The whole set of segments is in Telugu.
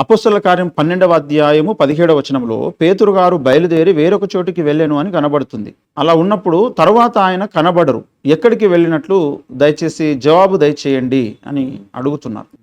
అపస్తుల కార్యం పన్నెండవ అధ్యాయము పదిహేడవ వచనంలో పేతురు గారు బయలుదేరి వేరొక చోటికి వెళ్ళాను అని కనబడుతుంది. అలా ఉన్నప్పుడు తర్వాత ఆయన కనబడరు. ఎక్కడికి వెళ్ళినట్లు దయచేసి జవాబు దయచేయండి అని అడుగుతున్నారు.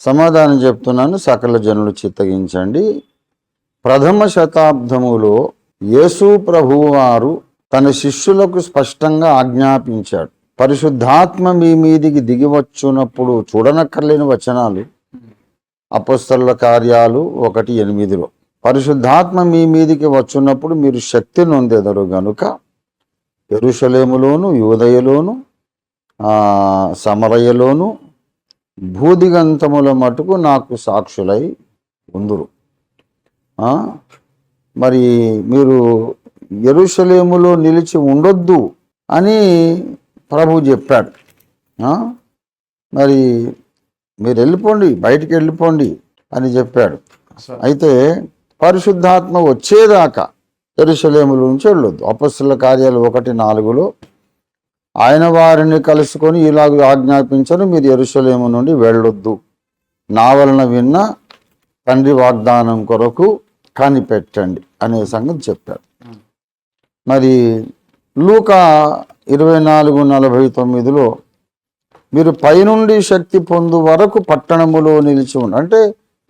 సమాధానం చెప్తున్నాను. సకల జనులు చిత్తగించండి. ప్రథమ శతాబ్దములో యేసు ప్రభువు వారు తన శిష్యులకు స్పష్టంగా ఆజ్ఞాపించాడు. పరిశుద్ధాత్మ మీ మీదికి దిగివచ్చునప్పుడు చూడనక్కర్లేని వచనాలు అపస్తల కార్యాలు ఒకటి ఎనిమిదిలో పరిశుద్ధాత్మ మీ మీదికి వచ్చున్నప్పుడు మీరు శక్తి నొందెదరు గనుక ఎరుషలేములోను యూదయలోను సమరయలోను భూదిగంతముల మటుకు నాకు సాక్షులై ఉందురు. మరి మీరు ఎరుషలేములో నిలిచి ఉండొద్దు అని ప్రభు చెప్పాడు. మరి మీరు వెళ్ళిపోండి బయటికి వెళ్ళిపోండి అని చెప్పాడు. అయితే పరిశుద్ధాత్మ వచ్చేదాకా ఎరుషలేముల నుంచి వెళ్ళొద్దు. అపస్సుల కార్యాలు ఒకటి నాలుగులో ఆయన వారిని కలుసుకొని ఇలాగ ఆజ్ఞాపించను మీరు ఎరుషలేము నుండి వెళ్ళొద్దు. నా వలన విన్న తండ్రి వాగ్దానం కొరకు కనిపెట్టండి అనే సంగతి చెప్పాడు. మరి లూక ఇరవై నాలుగు నలభై తొమ్మిదిలో మీరు పైనుండి శక్తి పొందు వరకు పట్టణములో నిలిచి ఉండండి. అంటే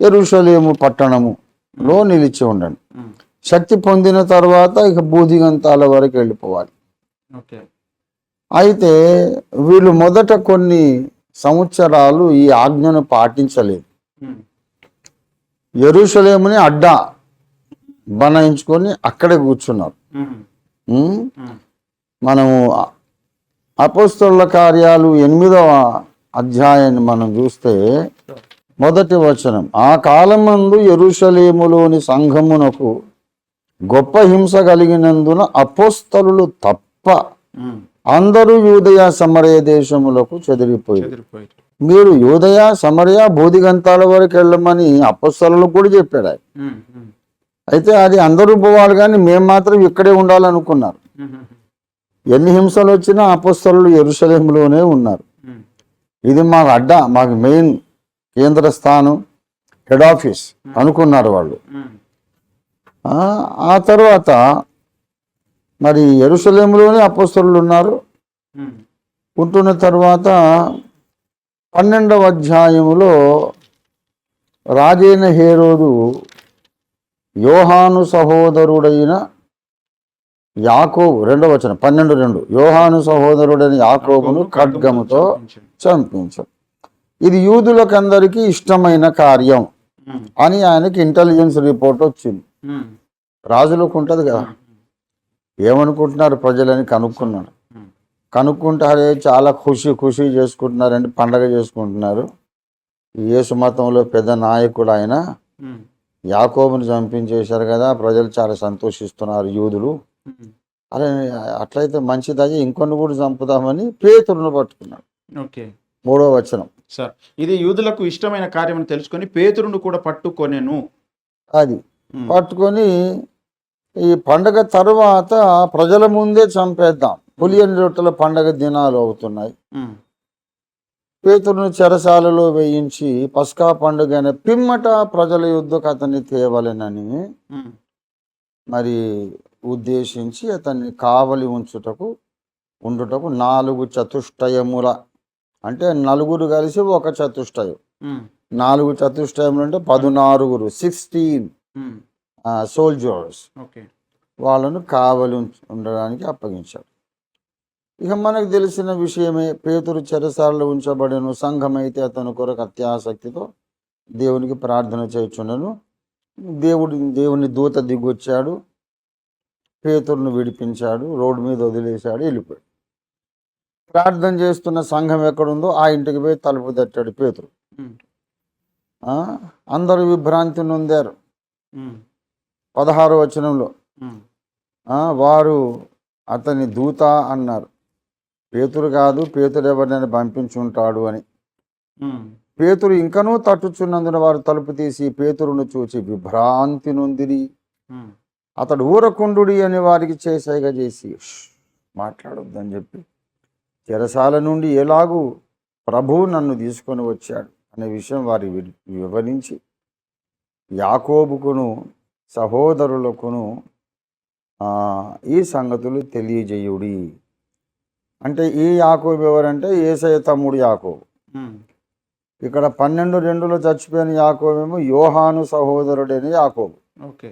ఎరుషలేము పట్టణములో నిలిచి ఉండండి. శక్తి పొందిన తర్వాత ఇక బూదిగంతాల వరకు వెళ్ళిపోవాలి. ఓకే. అయితే వీళ్ళు మొదట కొన్ని సంవత్సరాలు ఈ ఆజ్ఞను పాటించలేదు. ఎరుషలేముని అడ్డా బనాయించుకొని అక్కడే కూర్చున్నారు? మనము అపోస్తల కార్యాలు ఎనిమిదవ అధ్యాయాన్ని మనం చూస్తే మొదటి వచనం ఆ కాలమందు ఎరుషలేములోని సంఘమునకు గొప్ప హింస కలిగినందున అపోస్తలు తప్ప అందరూ యూదయ సమరయ దేశములకు చెదిరిపోయి చెదిరిపోయారు. మీరు యూదయ సమరయ బోధిగంతాల వరకు వెళ్ళమని అపస్తలకు కూడా చెప్పాడు అయితే అది అందరూ పోవాలి కానీ మేము మాత్రం ఇక్కడే ఉండాలనుకున్నారు. ఎన్ని హింసలు వచ్చినా అపస్తలు ఎరుసలేంలోనే ఉన్నారు. ఇది మాకు అడ్డా మాకు మెయిన్ కేంద్ర స్థానం హెడ్ ఆఫీస్ అనుకున్నారు వాళ్ళు. ఆ, తర్వాత మరి ఎరుసలేంలోనే అపస్తలు ఉన్నారు. ఉంటున్న తర్వాత పన్నెండవ అధ్యాయములో రాజైన హేరోదు యోహాను సహోదరుడైన యాకోబు రెండవ వచనం పన్నెండు రెండు. యోహాను సహోదరుడైన యాకోబును ఖడ్గముతో చంపించాడు ఇది యూదులకందరికీ ఇష్టమైన కార్యం అని ఆయనకి ఇంటెలిజెన్స్ రిపోర్ట్ వచ్చింది. రాజులకు ఉంటుంది కదా. ఏమనుకుంటున్నారు ప్రజలని కనుక్కున్నాడు. కనుక్కుంటే అరే చాలా ఖుషి ఖుషి చేసుకుంటున్నారండి పండగ చేసుకుంటున్నారు. యేసు మతంలో పెద్ద నాయకుడు ఆయన యాకోబుని చంపించేశారు కదా. ప్రజలు చాలా సంతోషిస్తున్నారు యూదులు. అరే అట్లయితే మంచిదయ్యి ఇంకొన్ని కూడా చంపుదామని పేతురును పట్టుకున్నాడు. ఓకే. మూడో వచనం. సార్ ఇది యూదులకు ఇష్టమైన కార్యం అని తెలుసుకొని పేతురును కూడా పట్టుకొనేను. అది. పట్టుకొని ఈ పండగ తర్వాత ప్రజల ముందే చంపేద్దాం. పులియని రొట్టెల పండగ దినాలు అవుతున్నాయి. పేతురును చెరసాలలో వేయించి పస్కా పండుగ అనే పిమ్మట ప్రజల యుద్ధకు అతన్ని తేవలెనని మరి ఉద్దేశించి అతన్ని కావలి ఉంచుటకు ఉండుటకు నాలుగు చతుష్టయముల అంటే నలుగురు కలిసి ఒక చతుష్టయం. నాలుగు చతుష్టయములు అంటే పదునారుగురు సిక్స్టీన్ సోల్జర్స్ ఓకే. వాళ్ళను కావలి ఉండడానికి అప్పగించాడు. ఇక మనకు తెలిసిన విషయమే పేతురు చెరసాలలో ఉంచబడను సంఘం అయితే అతని కొరకు అత్యాసక్తితో దేవునికి ప్రార్థన చేయుచుండను. దేవుడి దేవుని దూత దిగొచ్చాడు. పేతురును విడిపించాడు రోడ్డు మీద వదిలేశాడు వెళ్ళిపోయాడు. ప్రార్థన చేస్తున్న సంఘం ఎక్కడుందో ఆ ఇంటికి పోయి తలుపు తట్టాడు పేతురు ఆ, అందరూ విభ్రాంతి నొందారు. పదహారో వచనంలో. ఆ, వారు అతని దూత అన్నారు. పేతురు కాదు పేతురు ఎవరినైనా పంపించుంటాడు అని. పేతురు ఇంకనూ తట్టుచున్నందున వారు తలుపు తీసి పేతురును చూచి విభ్రాంతి నొందిరి. అతడు ఊరకుండుడి అని వారికి చేసేగా చేసి "ష్, మాట్లాడొద్దని చెప్పి చెరసాల నుండి ఎలాగూ ప్రభువు నన్ను తీసుకొని వచ్చాడు అనే విషయం వారి వివరించి యాకోబుకును సహోదరులకును ఈ సంగతులు తెలియజేయుడి. అంటే ఈ యాకోబు ఎవరంటే ఏసయ తమ్ముడు యాకోబు. ఇక్కడ పన్నెండు రెండులో చచ్చిపోయిన యాకోబేమో యోహాను సహోదరుడైన యాకోబు. ఓకే.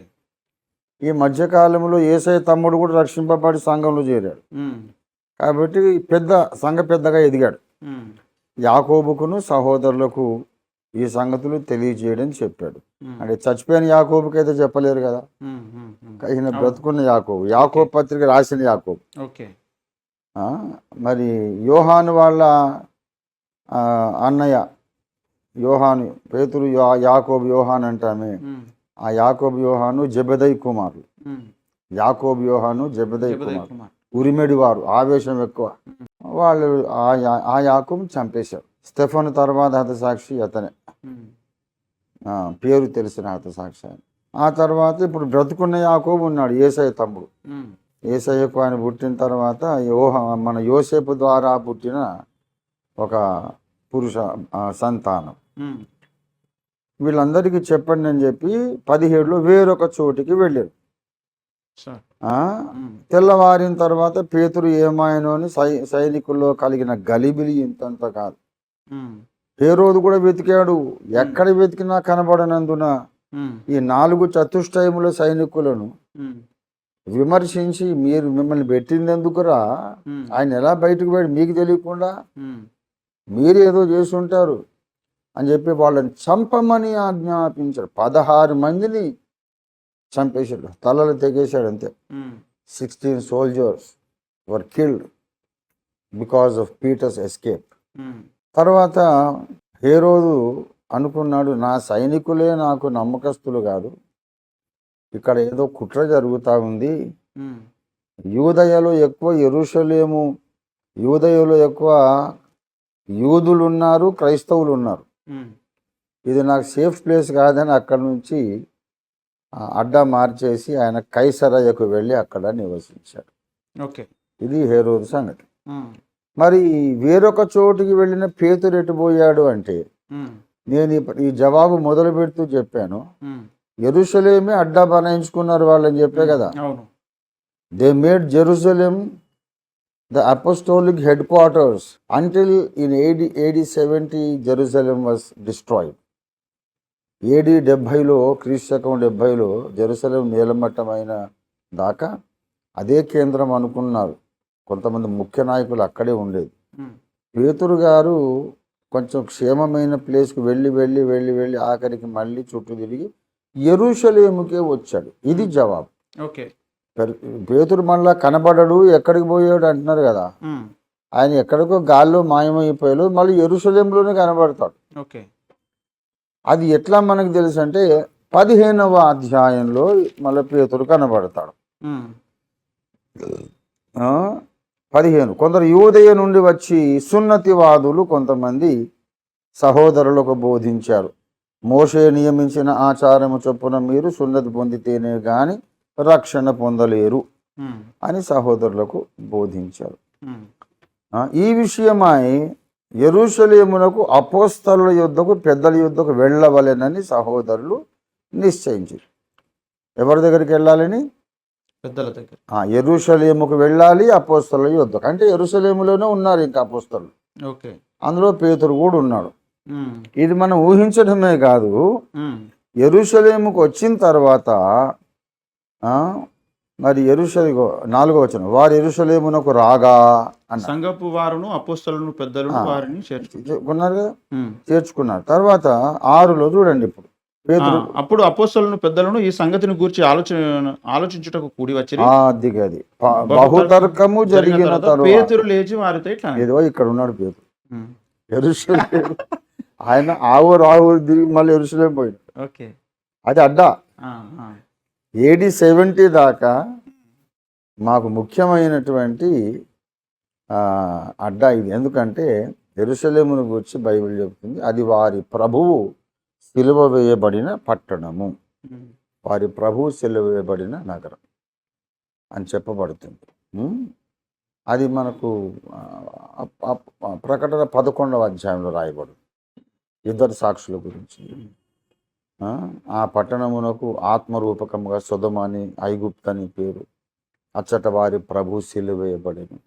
ఈ మధ్యకాలంలో ఏసయ తమ్ముడు కూడా రక్షింపబడి సంఘంలో చేరాడు. కాబట్టి పెద్ద సంఘ పెద్దగా ఎదిగాడు. యాకోబుకును సహోదరులకు ఈ సంగతులు తెలియజేయడం చెప్పాడు. అంటే చచ్చిపోయిన యాకోబుకి అయితే చెప్పలేరు కదా. ఈయన బ్రతుకున్న యాకోబు యాకోబు పత్రిక రాసిన యాకోబు. మరి యోహాను వాళ్ళ అన్నయ్య యోహాను పేతురు యాకోబు యోహాన్ అంటామే. ఆ యాకోబు యోహాను జబెదయ్ కుమారులు. యాకోబు యోహాను జబెదయ్ కుమార్ ఉరిమెడి వారు ఆవేశం ఎక్కువ. వాళ్ళు ఆ యాకోబు చంపేశారు. స్టెఫన్ తర్వాత హతసాక్షి అతనే. పేరు తెలిసిన హతసాక్షి ఆయన. ఆ తర్వాత ఇప్పుడు బ్రతుకున్న యాకోబు ఉన్నాడు ఏసయ్య తమ్ముడు. ఏసయ్యకు ఆయన పుట్టిన తర్వాత యోహ మన యోసేపు ద్వారా పుట్టిన ఒక పురుష సంతానం. వీళ్ళందరికీ చెప్పండి అని చెప్పి పదిహేడులో వేరొక చోటికి వెళ్ళారు. తెల్లవారిన తర్వాత పేతురు ఏమాయనో అని సై సైనికుల్లో కలిగిన గలిబిలి ఇంతంత కాదు. ఉమ్, హేరోదు కూడా వెతికాడు. ఎక్కడ వెతికినా కనబడనందున ఈ నాలుగు చతుష్టయముల సైనికులను విమర్శించి మీరు మిమ్మల్ని పెట్టింది ఎందుకురా ఆయన ఎలా బయటకు పోయాడు మీకు తెలియకుండా? ఉమ్, మీరు ఏదో చేసి ఉంటారు. అని చెప్పి వాళ్ళని చంపమని ఆజ్ఞాపించాడు. పదహారు మందిని చంపేశాడు. తలలు తెగేశాడు అంతే. Sixteen soldiers were killed because of Peter's escape తర్వాత హేరోదు అనుకున్నాడు నా సైనికులే నాకు నమ్మకస్తులు కాదు. ఇక్కడ ఏదో కుట్ర జరుగుతూ ఉంది. ఉమ్, యూదయలో ఎక్కువ ఎరుషలేము యూదయలో ఎక్కువ యూదులు ఉన్నారు క్రైస్తవులు ఉన్నారు ఇది నాకు సేఫ్ ప్లేస్ కాదని అక్కడి నుంచి అడ్డా మార్చేసి ఆయన కైసరయ్యకు వెళ్ళి అక్కడ నివసించాడు. ఓకే. ఇది హేరోదు సంగతి. మరి వేరొక చోటుకి వెళ్ళిన పేతురు ఎటుపోయాడు అంటే నేను ఈ- ఈ జవాబు మొదలు పెడుతూ చెప్పాను. ఎరుసలేమే అడ్డా బనాయించుకున్నారు వాళ్ళని చెప్పే కదా? They made Jerusalem the apostolic headquarters until in AD AD seventy Jerusalem was destroyed AD డెబ్భైలో క్రీస్తకం డెబ్భైలో జెరూసలేం నీలమట్టమైన దాకా అదే కేంద్రం అనుకున్నారు. కొంతమంది ముఖ్య నాయకులు అక్కడే ఉండేది. ఉమ్, పేతురు గారు కొంచెం క్షేమమైన ప్లేస్కి వెళ్ళి వెళ్ళి వెళ్ళి వెళ్ళి ఆఖరికి మళ్ళీ చుట్టూ తిరిగి ఎరుషలేముకే వచ్చాడు. ఇది జవాబు. ఓకే. పేతురు మళ్ళా కనబడడు ఎక్కడికి పోయాడు అంటున్నారు కదా. ఆయన ఎక్కడికో గాల్లో మాయమైపోయాడు మళ్ళీ ఎరుసలేంలోనే కనబడతాడు. ఓకే. అది ఎట్లా మనకు తెలుసు అంటే పదిహేనవ అధ్యాయంలో మళ్ళీ పేతురు కనబడతాడు. పదిహేను. కొందరు యోదయ నుండి వచ్చి సున్నతివాదులు కొంతమంది సహోదరులకు బోధించారు. మోషే నియమించిన ఆచారము చొప్పున మీరు సున్నతి పొందితేనే గాని రక్షణ పొందలేరు అని సహోదరులకు బోధించారు. ఈ విషయమై ఎరుషలేమునకు అపోస్తలుల యుద్ధకు పెద్దల యుద్ధకు వెళ్ళవలెనని సహోదరులు నిశ్చయించారు. ఎవరి దగ్గరికి వెళ్ళాలని? పెద్దల దగ్గర. ఎరుషలేముకు వెళ్ళాలి అపోస్తల యుద్ధకు. అంటే ఎరుషలేములోనే ఉన్నారు ఇంకా అపోస్తలు ఓకే. అందులో పేతురు కూడా ఉన్నాడు. ఇది మనం ఊహించడమే కాదు. ఎరుషలేముకు వచ్చిన తర్వాత మరి ఎరుషలే నాలుగో వచ్చిన వారు ఎరుషలేమునకు రాగా అన్న. సంగపు వారును అపోస్తలను పెద్దలను వారిని చేర్చు ఉన్నారు కదా. చేర్చుకున్నారు. తర్వాత ఆరులో చూడండి ఇప్పుడు. ఆ, అప్పుడు అపోస్తలను పెద్దలను ఈ సంగతిని గూర్చి ఆలోచన ఆలోచించుటకు కూడి వచ్చి ఆ, అది. బహుతర్కము జరిగిన పేతురు లేచి వారితో ఇట్లా. ఏదో ఇక్కడ ఉన్నాడు పేతురు. ఎరుసలేం ఆయన ఆవురు ఆవురు దిగి మళ్ళీ ఎరుసలేం పోయాడు ఓకే. అది అడ్డా. ఆ, ఆ, ఏడి సెవెంటీ దాకా మాకు ముఖ్యమైనటువంటి అడ్డా ఇది. ఎందుకంటే ఎరుసలేమును గురించి బైబిల్ చెబుతుంది. అది వారి ప్రభువు సిలువ వేయబడిన పట్టణము. వారి ప్రభువు సిలువ వేయబడిన నగరం అని చెప్పబడుతుంది? అది మనకు ప్రకటన పదకొండవ అధ్యాయంలో రాయబడు ఇద్దరు సాక్షుల గురించి. ఆ, పట్టణమునకు ఆత్మరూపకముగా సుధమని ఐగుప్తని పేరు. అచ్చట వారి ప్రభు సిలువేయబడిను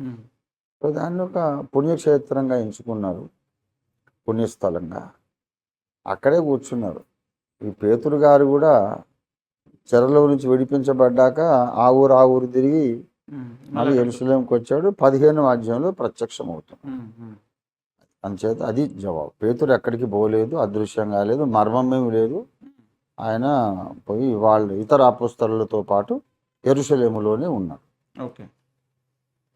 సో దాన్ని ఒక పుణ్యక్షేత్రంగా ఎంచుకున్నారు. పుణ్యస్థలంగా. అక్కడే కూర్చున్నారు. ఈ పేతురు గారు కూడా చెరలో నుంచి విడిపించబడ్డాక ఆ ఊరు ఆ ఊరు తిరిగి మళ్ళీ ఎరుసలేంకి వచ్చాడు. పదిహేను అధ్యాయంలో ప్రత్యక్షమవుతుంది అంచేత అది జవాబు. పేతురు ఎక్కడికి పోలేదు అదృశ్యం కాలేదు మర్మమేమి లేదు. ఆయన పోయి వాళ్ళు ఇతర అపుస్తలతో పాటు ఎరుసలేములోనే ఉన్నాడు. ఓకే.